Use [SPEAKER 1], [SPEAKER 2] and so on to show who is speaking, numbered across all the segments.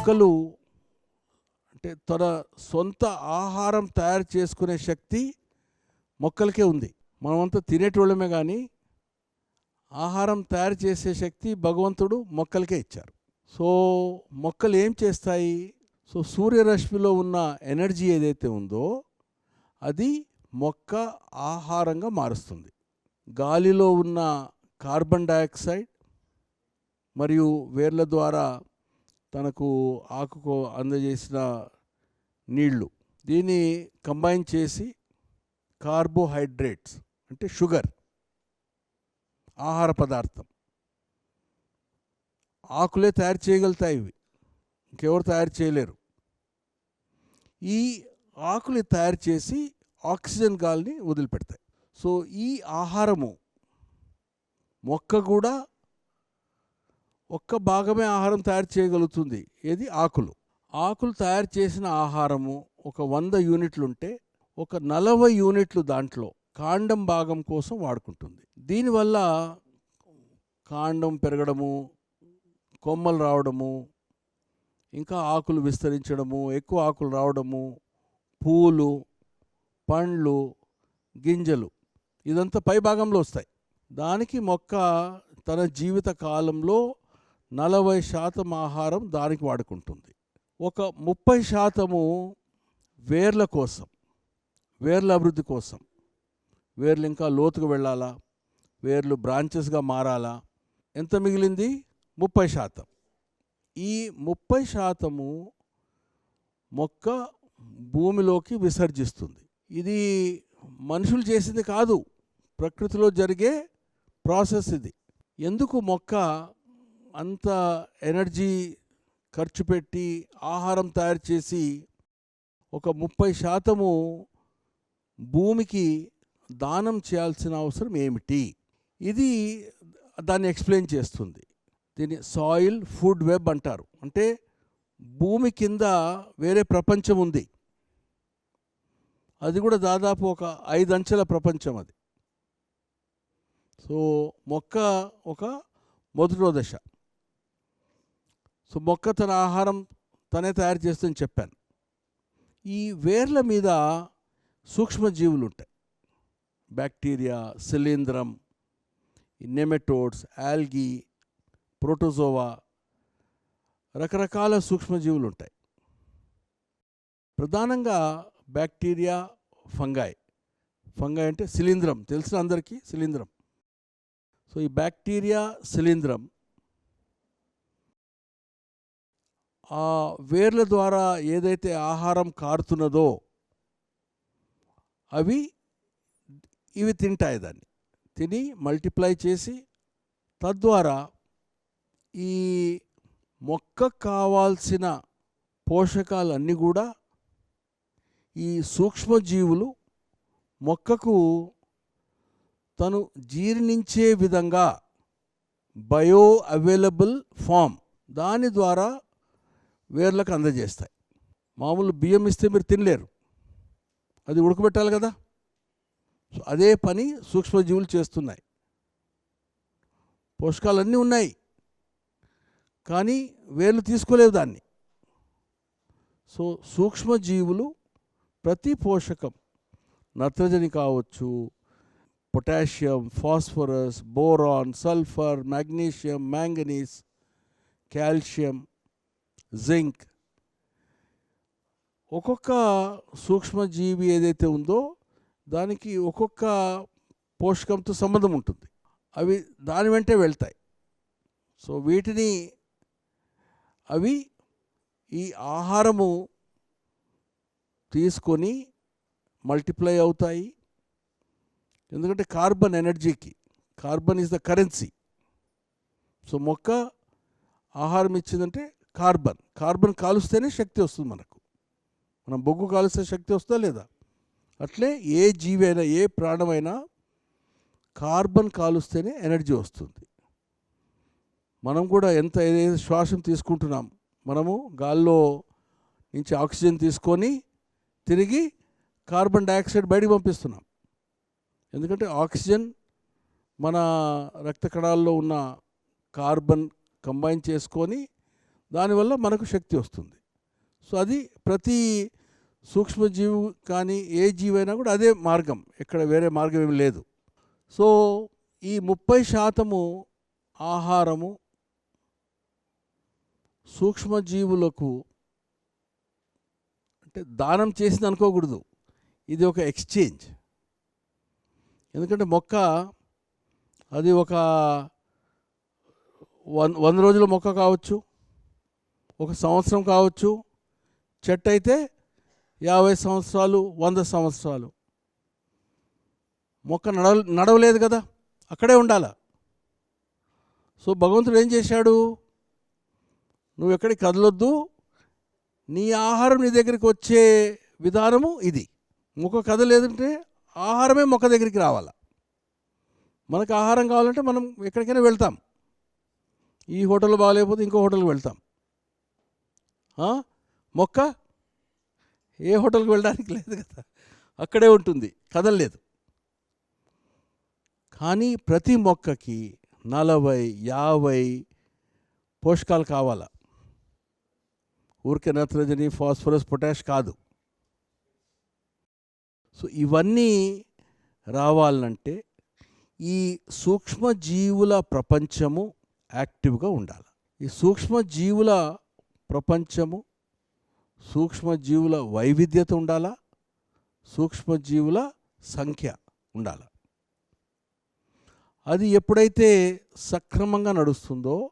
[SPEAKER 1] మొక్కలు అంటే తన సొంత ఆహారం తయారు చేసుకునే శక్తి మొక్కలకే ఉంది. మనమంతా తినేటోళ్ళమే కానీ ఆహారం తయారు చేసే శక్తి భగవంతుడు మొక్కలకే ఇచ్చారు. సో మొక్కలు ఏం చేస్తాయి? సో సూర్యరశ్మిలో ఉన్న ఎనర్జీ ఏదైతే ఉందో అది మొక్క ఆహారంగా మారుస్తుంది. గాలిలో ఉన్న కార్బన్ డయాక్సైడ్ మరియు వేర్ల ద్వారా తనకు ఆకుకు అందజేసిన నీళ్ళు. దీన్ని కంబైన్ చేసి కార్బోహైడ్రేట్స్ అంటే షుగర్ ఆహార పదార్థం. ఆకులే తయారు చేయగలుగుతాయి ఇవి. ఇంకెవరు తయారు చేయలేరు. ఈ ఆకులు తయారు చేసి ఆక్సిజన్ గాలిని వదిలిపెడతాయి. సో ఈ ఆహారము మొక్క కూడా ఒక్క భాగమే ఆహారం తయారు చేయగలుగుతుంది. ఏది? ఆకులు. ఆకులు తయారు చేసిన ఆహారము ఒక వంద యూనిట్లు ఉంటే ఒక నలభై యూనిట్లు దాంట్లో కాండం భాగం కోసం వాడుకుంటుంది. దీనివల్ల కాండం పెరగడము కొమ్మలు రావడము ఇంకా ఆకులు విస్తరించడము ఎక్కువ ఆకులు రావడము పూలు పండ్లు గింజలు ఇదంతా పై భాగంలో వస్తాయి. దానికి మొక్క తన జీవిత కాలంలో నలభై శాతం ఆహారం దానికి వాడుకుంటుంది. ఒక ముప్పై శాతము వేర్ల కోసం వేర్ల అభివృద్ధి కోసం వేర్లు ఇంకా లోతుకు వెళ్ళాలా వేర్లు బ్రాంచెస్గా మారాలా ఎంత మిగిలింది? ముప్పై శాతం. ఈ ముప్పై శాతము మొక్క భూమిలోకి విసర్జిస్తుంది. ఇది మనుషులు చేసింది కాదు ప్రకృతిలో జరిగే ప్రాసెస్ ఇది. ఎందుకు మొక్క అంత ఎనర్జీ ఖర్చు పెట్టి ఆహారం తయారు చేసి ఒక ముప్పై శాతము భూమికి దానం చేయాల్సిన అవసరం ఏమిటి? ఇది దాన్ని ఎక్స్ప్లెయిన్ చేస్తుంది. దీన్ని సాయిల్ ఫుడ్ వెబ్ అంటారు. అంటే భూమి కింద వేరే ప్రపంచం ఉంది. అది కూడా దాదాపు ఒక ఐదు అంచెల ప్రపంచం అది. సో మొక్క ఒక మొదటో దశ. సో మొక్క తన ఆహారం తనే తయారు చేస్తుందని చెప్పాను. ఈ వేర్ల మీద సూక్ష్మజీవులు ఉంటాయి బ్యాక్టీరియా శిలీంధ్రం నెమెటోడ్స్ ఆల్గీ ప్రోటోజోవా రకరకాల సూక్ష్మజీవులు ఉంటాయి ప్రధానంగా బ్యాక్టీరియా ఫంగాయ్. ఫంగాయ్ అంటే శిలీంద్రం. తెలిసిన అందరికీ శిలీంద్రం. సో ఈ బ్యాక్టీరియా శిలీంద్రం ఆ వేర్ల ద్వారా ఏదైతే ఆహారం కారుతున్నదో అవి ఇవి తింటాయి దాన్ని. తిని మల్టిప్లై చేసి తద్వారా ఈ మొక్క కావాల్సిన పోషకాలన్నీ కూడా ఈ సూక్ష్మజీవులు మొక్కకు తను జీర్ణించే విధంగా బయో అవైలబుల్ ఫామ్ దాని ద్వారా వేర్లకు అందజేస్తాయి. మామూలు బియ్యం ఇస్తే మీరు తినలేరు. అది ఉడకబెట్టాలి కదా. సో అదే పని సూక్ష్మజీవులు చేస్తున్నాయి. పోషకాలన్నీ ఉన్నాయి. కానీ వేర్లు తీసుకోలేవు దాన్ని. సో సూక్ష్మజీవులు ప్రతి పోషకం నత్రజని కావచ్చు potassium phosphorus boron sulphur magnesium manganese calcium zinc. ఒక్కొక్క సూక్ష్మజీవి ఏదైతే ఉందో దానికి ఒక్కొక్క పోషకంతో సంబంధం ఉంటుంది. అవి దాని వెంటే వెళ్తాయి. సో వీటిని అవి ఈ ఆహారము తీసుకొని మల్టిప్లై అవుతాయి. ఎందుకంటే కార్బన్ ఎనర్జీకి carbon is the currency. So మొక్క ఆహారం ఇచ్చిందంటే కార్బన్. కార్బన్ కాలుస్తేనే శక్తి వస్తుంది మనకు. మనం బొగ్గు కాలుస్తే శక్తి వస్తుందా లేదా? అట్లే ఏ జీవి అయినా ఏ ప్రాణమైనా కార్బన్ కాలుస్తేనే ఎనర్జీ వస్తుంది. మనం కూడా ఎంత ఏదైతే శ్వాసం తీసుకుంటున్నాం మనము గాల్లో నుంచి ఆక్సిజన్ తీసుకొని తిరిగి కార్బన్ డైఆక్సైడ్ బయటికి పంపిస్తున్నాం. ఎందుకంటే ఆక్సిజన్ మన రక్త కణాల్లో ఉన్న కార్బన్ కంబైన్ చేసుకొని దానివల్ల మనకు శక్తి వస్తుంది. సో అది ప్రతి సూక్ష్మజీవి కానీ ఏ జీవి అయినా కూడా అదే మార్గం. ఇక్కడ వేరే మార్గం ఏమి లేదు. సో ఈ ముప్పై శాతము ఆహారము సూక్ష్మజీవులకు అంటే దానం చేసింది అనుకోకూడదు. ఇది ఒక ఎక్స్చేంజ్. ఎందుకంటే మొక్క అది ఒక వన్ వంద రోజుల మొక్క కావచ్చు. ఒక సంవత్సరం కావచ్చు చెట్టు అయితే యాభై సంవత్సరాలు వంద సంవత్సరాలు. మొక్క నడవ నడవలేదు కదా అక్కడే ఉండాల. సో భగవంతుడు ఏం చేశాడు? నువ్వు ఎక్కడికి కదలొద్దు నీ ఆహారం నీ దగ్గరికి వచ్చే విధానము ఇది. మొక్క కదలేదంటే ఆహారమే మొక్క దగ్గరికి రావాలా. మనకు ఆహారం కావాలంటే మనం ఎక్కడికైనా వెళ్తాం. ఈ హోటల్ బాగాలేకపోతే ఇంకో హోటల్కి వెళ్తాం. మొక్క? ఏ హోటల్కి వెళ్ళడానికి లేదు కదా. అక్కడే ఉంటుంది. కదలలేదు. కానీ ప్రతి మొక్కకి నలభై యాభై పోషకాలు కావాలా? ఊరికే నత్రజని ఫాస్ఫరస్ పొటాష్ కాదు. సో ఇవన్నీ రావాలంటే ఈ సూక్ష్మజీవుల ప్రపంచము యాక్టివ్గా ఉండాలి. ఈ సూక్ష్మజీవుల ప్రపంచము సూక్ష్మజీవుల వైవిధ్యత ఉండాలా? సూక్ష్మజీవుల సంఖ్య ఉండాలి? అది ఎప్పుడైతే సక్రమంగా నడుస్తుందో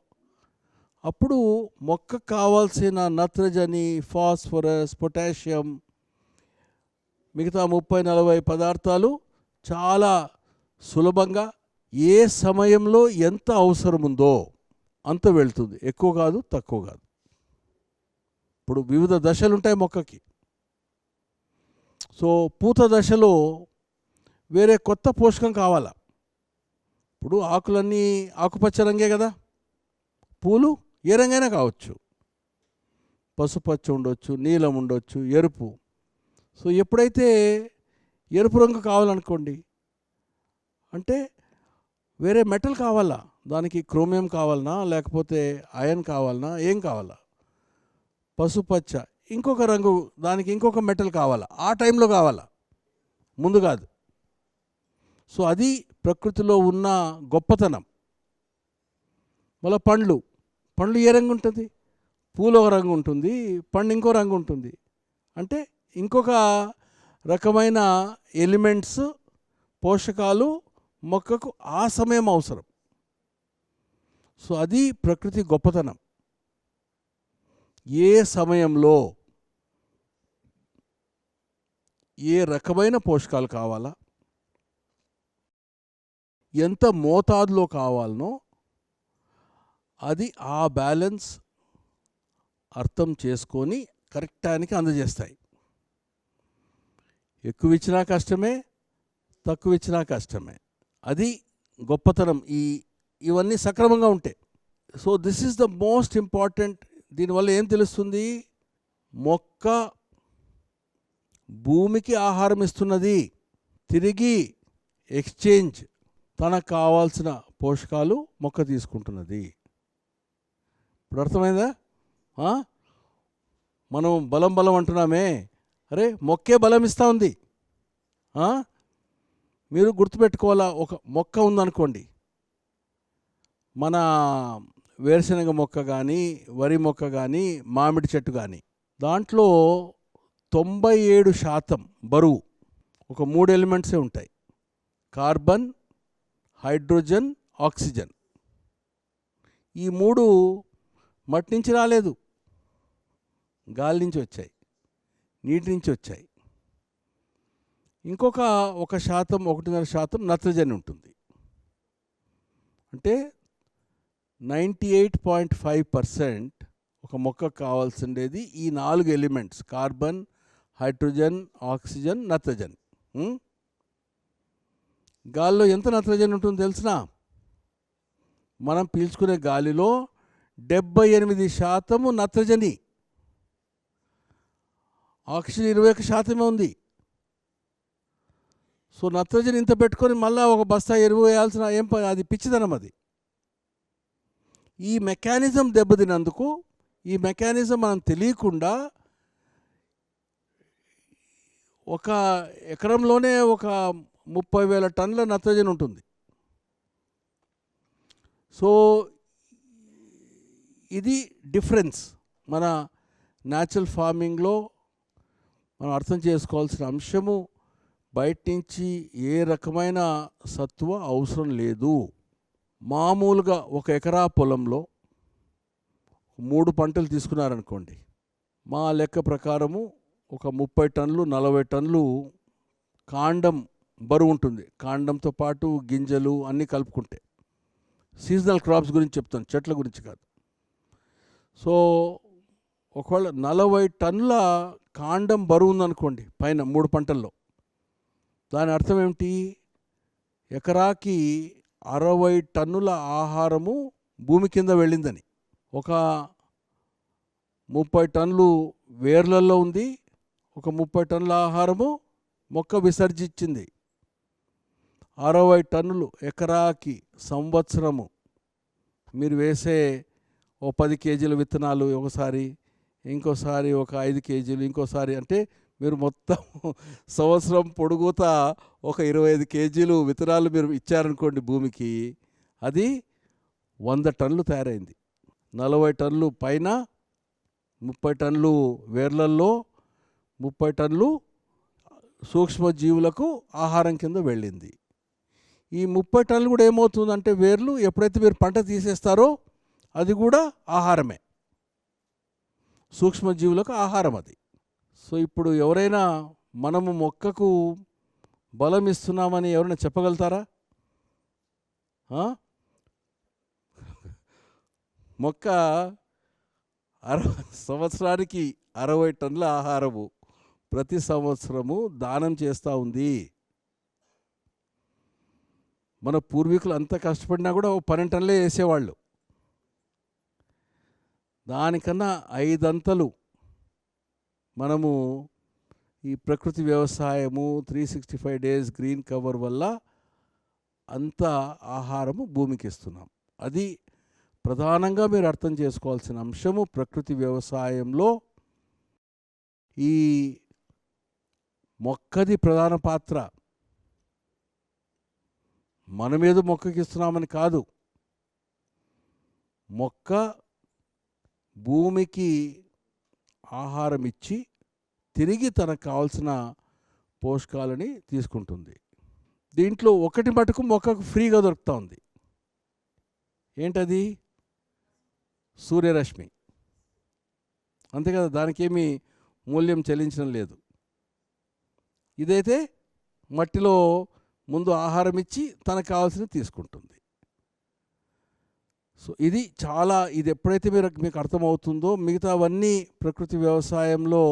[SPEAKER 1] అప్పుడు మొక్క కావాల్సిన నత్రజని ఫాస్ఫరస్ పొటాషియం మిగతా ముప్పై నలభై పదార్థాలు చాలా సులభంగా ఏ సమయంలో ఎంత అవసరం ఉందో అంత వెళ్తుంది. ఎక్కువ కాదు తక్కువ కాదు. ఇప్పుడు వివిధ దశలు ఉంటాయి మొక్కకి. సో పూత దశలో వేరే కొత్త పోషకం కావాలా? ఇప్పుడు ఆకులన్నీ ఆకుపచ్చ రంగే కదా? పూలు ఏ రంగైనా కావచ్చు. పసుపచ్చ ఉండొచ్చు నీలం ఉండొచ్చు ఎరుపు. సో ఎప్పుడైతే ఎరుపు రంగు కావాలనుకోండి అంటే వేరే మెటల్ కావాలా? దానికి క్రోమియం కావాలనా? లేకపోతే అయన్ కావాలనా? ఏం కావాలా? పసుపచ్చ ఇంకొక రంగు దానికి ఇంకొక మెటల్ కావాలా? ఆ టైంలో కావాలా? ముందు కాదు. సో అది ప్రకృతిలో ఉన్న గొప్పతనం. మళ్ళీ పండ్లు. పండ్లు ఏ రంగు ఉంటుంది? పూలు ఒక రంగు ఉంటుంది పండు ఇంకో రంగు ఉంటుంది. అంటే ఇంకొక రకమైన ఎలిమెంట్స్ పోషకాలు మొక్కకు ఆ సమయం అవసరం. సో అది ప్రకృతి గొప్పతనం. ఏ సమయంలో ఏ రకమైన పోషకాలు కావాలా? ఎంత మోతాదులో కావాలనో అది ఆ బ్యాలెన్స్ అర్థం చేసుకొని కరెక్ట్ టైంకి అందజేస్తాయి. ఎక్కువ ఇచ్చినా కష్టమే తక్కువ ఇచ్చినా కష్టమే. అది గొప్పతనం. ఈ ఇవన్నీ సక్రమంగా ఉంటాయి so this is the most important దీనివల్ల ఏం తెలుస్తుంది? మొక్క భూమికి ఆహారం ఇస్తున్నది. తిరిగి ఎక్స్చేంజ్ తనకు కావాల్సిన పోషకాలు మొక్క తీసుకుంటున్నది. ఇప్పుడు అర్థమైందా? మనం బలం బలం అంటున్నామే. అరే మొక్కే బలం ఇస్తూ ఉంది. మీరు గుర్తుపెట్టుకోవాలా? ఒక మొక్క ఉందనుకోండి. మన వేరుశనగ మొక్క కానీ వరి మొక్క కానీ మామిడి చెట్టు కానీ దాంట్లో తొంభై ఏడు శాతం బరువు ఒక మూడు ఎలిమెంట్సే ఉంటాయి. Carbon hydrogen oxygen. ఈ మూడు మట్టి నుంచి రాలేదు. గాలి నుంచి వచ్చాయి. నీటి నుంచి వచ్చాయి. ఇంకొక ఒక శాతం ఒకటిన్నర శాతం నత్రజని ఉంటుంది. అంటే ninety eight point five percent ఒక మొక్కకు కావాల్సిండేది ఈ నాలుగు ఎలిమెంట్స్ కార్బన్ హైడ్రోజన్ ఆక్సిజన్ నత్రజన్. గాలిలో ఎంత నత్రజని ఉంటుందో తెలిసిన? మనం పీల్చుకునే గాలిలో డెబ్బై ఎనిమిది శాతము నత్రజని. ఆక్సిజన్ ఇరవై ఒక శాతమే ఉంది. సో నత్రజని ఇంత పెట్టుకొని మళ్ళీ ఒక బస్తా ఎరువు వేయాల్సిన ఏం అది పిచ్చిదనం అది. ఈ మెకానిజం దెబ్బతినందుకు ఈ మెకానిజం మనం తెలియకుండా ఒక ఎకరంలోనే ఒక ముప్పై వేల టన్నుల నత్రజని ఉంటుంది. సో ఇది డిఫరెన్స్ మన న్యాచురల్ ఫార్మింగ్లో మనం అర్థం చేసుకోవాల్సిన అంశము బయట నుంచి ఏ రకమైన సత్వ అవసరం లేదు. మామూలుగా ఒక ఎకరా పొలంలో మూడు పంటలు తీసుకున్నారనుకోండి మా లెక్క ప్రకారము ఒక ముప్పై టన్నులు నలభై టన్నులు కాండం బరువు ఉంటుంది. కాండంతో పాటు గింజలు అన్నీ కలుపుకుంటే. సీజనల్ క్రాప్స్ గురించి చెప్తాను చెట్ల గురించి కాదు. సో ఒకవేళ నలభై టన్నుల కాండం బరువు ఉందనుకోండి పైన మూడు పంటల్లో. దాని అర్థం ఏమిటి? ఎకరాకి అరవై టన్నుల ఆహారము భూమి కింద వెళ్ళిందని. ఒక ముప్పై టన్నులు వేర్లల్లో ఉంది. ఒక ముప్పై టన్నుల ఆహారము మొక్క విసర్జించింది అరవై టన్నులు ఎకరాకి సంవత్సరము. మీరు వేసే ఓ పది కేజీల విత్తనాలు ఒకసారి ఇంకోసారి ఒక ఐదు కేజీలు ఇంకోసారి అంటే మీరు మొత్తం సంవత్సరం పొడుగుతా ఒక ఇరవై ఐదు కేజీలు విత్తనాలు మీరు ఇచ్చారనుకోండి భూమికి అది వంద టన్నులు తయారైంది. నలభై టన్నులు పైన ముప్పై టన్నులు వేర్లల్లో ముప్పై టన్నులు సూక్ష్మజీవులకు ఆహారం కింద వెళ్ళింది. ఈ ముప్పై టన్నులు కూడా ఏమవుతుందంటే వేర్లు ఎప్పుడైతే మీరు పంట తీసేస్తారో అది కూడా ఆహారమే. సూక్ష్మజీవులకు ఆహారం అది. సో ఇప్పుడు ఎవరైనా మనము మొక్కకు బలం ఇస్తున్నామని ఎవరైనా చెప్పగలుగుతారా? మొక్క అరవై సంవత్సరానికి అరవై టన్నుల ఆహారము. ప్రతి సంవత్సరము దానం చేస్తూ ఉంది. మన పూర్వీకులు అంత కష్టపడినా కూడా ఓ పన్నెండు టన్నులే వేసేవాళ్ళు. దానికన్నా ఐదంతలు మనము ఈ ప్రకృతి వ్యవసాయము three sixty five days green cover వల్ల అంత ఆహారము భూమికి ఇస్తున్నాం. అది ప్రధానంగా మీరు అర్థం చేసుకోవాల్సిన అంశము ప్రకృతి వ్యవసాయంలో ఈ మొక్కది ప్రధాన పాత్ర. మనమేదో మొక్కకి ఇస్తున్నామని కాదు. మొక్క భూమికి ఆహారం ఇచ్చి తిరిగి తనకు కావాల్సిన పోషకాలని తీసుకుంటుంది. దీంట్లో ఒకటి మటుకు మొక్కకు ఫ్రీగా దొరుకుతూ ఉంది. ఏంటది? సూర్యరశ్మి. అంతే కదా దానికేమీ మూల్యం చెల్లించడం లేదు. ఇదైతే మట్టిలో ముందు ఆహారం ఇచ్చి తనకు కావాల్సినవి తీసుకుంటుంది. సో ఇది చాలా ఇది ఎప్పుడైతే మీరు మీకు అర్థమవుతుందో మిగతావన్నీ ప్రకృతి వ్యవసాయంలో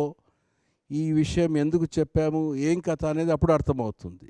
[SPEAKER 1] ఈ విషయం ఎందుకు చెప్పాము ఏం కథ అనేది అప్పుడు అర్థమవుతుంది.